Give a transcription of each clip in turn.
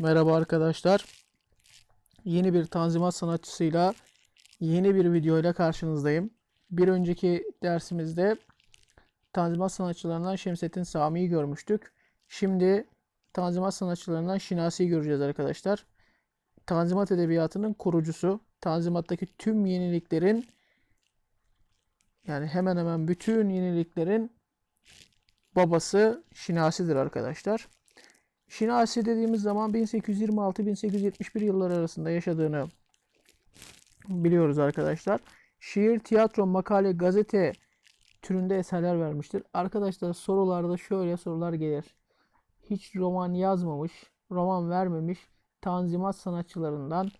Merhaba arkadaşlar. Yeni bir tanzimat sanatçısıyla yeni bir video ile karşınızdayım. Bir önceki dersimizde tanzimat sanatçılarından Şemsettin Sami'yi görmüştük. Şimdi tanzimat sanatçılarından Şinasi'yi göreceğiz arkadaşlar. Tanzimat edebiyatının kurucusu, tanzimattaki tüm yeniliklerin yani hemen hemen bütün yeniliklerin babası Şinasi'dir arkadaşlar. Şinasi dediğimiz zaman 1826-1871 yılları arasında yaşadığını biliyoruz arkadaşlar. Şiir, tiyatro, makale, gazete türünde eserler vermiştir. Arkadaşlar sorularda şöyle sorular gelir. Hiç roman yazmamış, roman vermemiş tanzimat sanatçılarından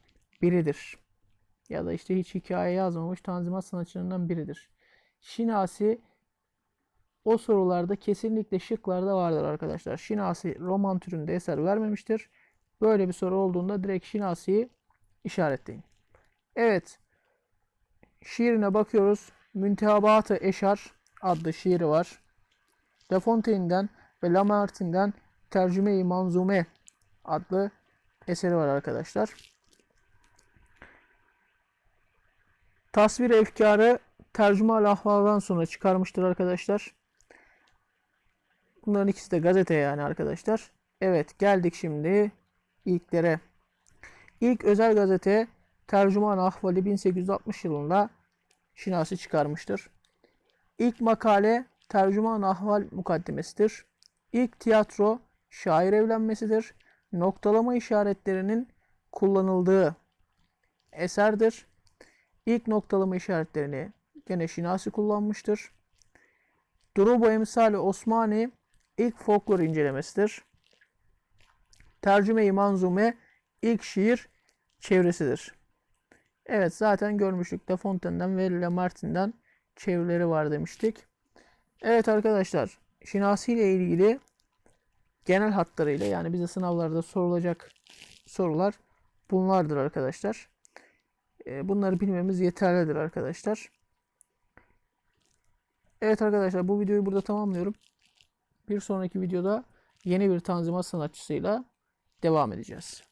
biridir. Ya da işte hiç hikaye yazmamış tanzimat sanatçılarından biridir. Şinasi o sorularda kesinlikle şıklarda vardır arkadaşlar. Şinasi roman türünde eser vermemiştir. Böyle bir soru olduğunda direkt Şinasi'yi işaretleyin. Evet. Şiirine bakıyoruz. Müntehabat-ı Eşar adlı şiiri var. La Fontaine'den ve Lamartine'den Tercüme-i Manzume adlı eseri var arkadaşlar. Tasvir efkarı tercüme ahvaldan sonra çıkarmıştır arkadaşlar. Bunların ikisi de gazete yani arkadaşlar. Evet geldik şimdi ilklere. İlk özel gazete Tercüman Ahvali 1860 yılında Şinasi çıkarmıştır. İlk makale Tercüman Ahval mukaddimesidir. İlk tiyatro şair evlenmesidir. Noktalama işaretlerinin kullanıldığı eserdir. İlk noktalama işaretlerini gene Şinasi kullanmıştır. Durubu emsali Osmani ilk folklor incelemesidir. Tercüme-i Manzume ilk şiir çevresidir. Evet zaten görmüştük. La Fontaine'den ve Lamartine'den çevirileri var demiştik. Evet arkadaşlar Şinasi ile ilgili genel hatlarıyla yani bize sınavlarda sorulacak sorular bunlardır arkadaşlar. Ee, bunları bilmemiz yeterlidir arkadaşlar. Evet arkadaşlar bu videoyu burada tamamlıyorum. Bir sonraki videoda yeni bir tanzimat sanatçısıyla devam edeceğiz.